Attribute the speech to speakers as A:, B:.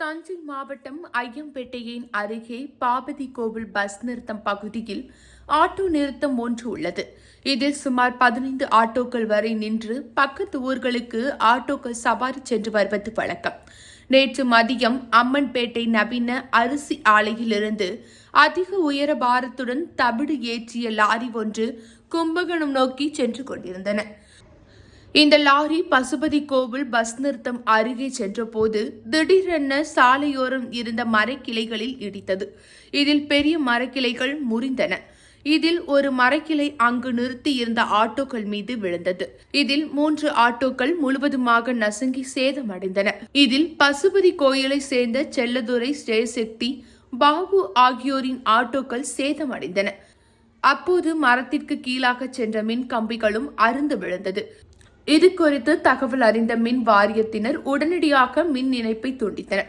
A: தஞ்சை மாவட்டம் ஐயம்பேட்டையின் அருகே பாபதி கோவில் பஸ் நிறுத்தம் பகுதியில் ஆட்டோ நிறுத்தம் ஒன்று உள்ளது. இதில் சுமார் பதினைந்து ஆட்டோக்கள் வரை நின்று பக்கத்து ஊர்களுக்கு ஆட்டோக்கள் சவாரி சென்று வருவது வழக்கம். நேற்று மதியம் அம்மன்பேட்டை நவீன அரிசி ஆலையிலிருந்து அதிக உயர பாரத்துடன் தவிடு ஏற்றிய லாரி ஒன்று கும்பகோணம் நோக்கி சென்று கொண்டிருந்தன. இந்த லாரி பசுபதி கோவில் பஸ் நிறுத்தம் அருகே சென்றபோது திடீரென சாலையோரம் இருந்த மரக்கிளைகளில் இடித்தது. இதில் பெரிய மரக்கிளைகள் முறிந்தன. இதில் ஒரு மரக்கிளை அங்கு நிறுத்தி இருந்த ஆட்டோக்கள் மீது விழுந்தது. இதில் மூன்று ஆட்டோக்கள் முழுவதுமாக நசுங்கி சேதமடைந்தன. இதில் பசுபதி கோயிலை சேர்ந்த செல்லதுரை ஜெயசக்தி பாபு ஆகியோரின் ஆட்டோக்கள் சேதமடைந்தன. அப்போது மரத்திற்கு கீழாக சென்ற மின் கம்பிகளும் அருந்து விழுந்தது. இது குறித்து தகவல் அறிந்த மின் வாரியத்தினர் உடனடியாக மின் இணைப்பை துண்டித்தனர்.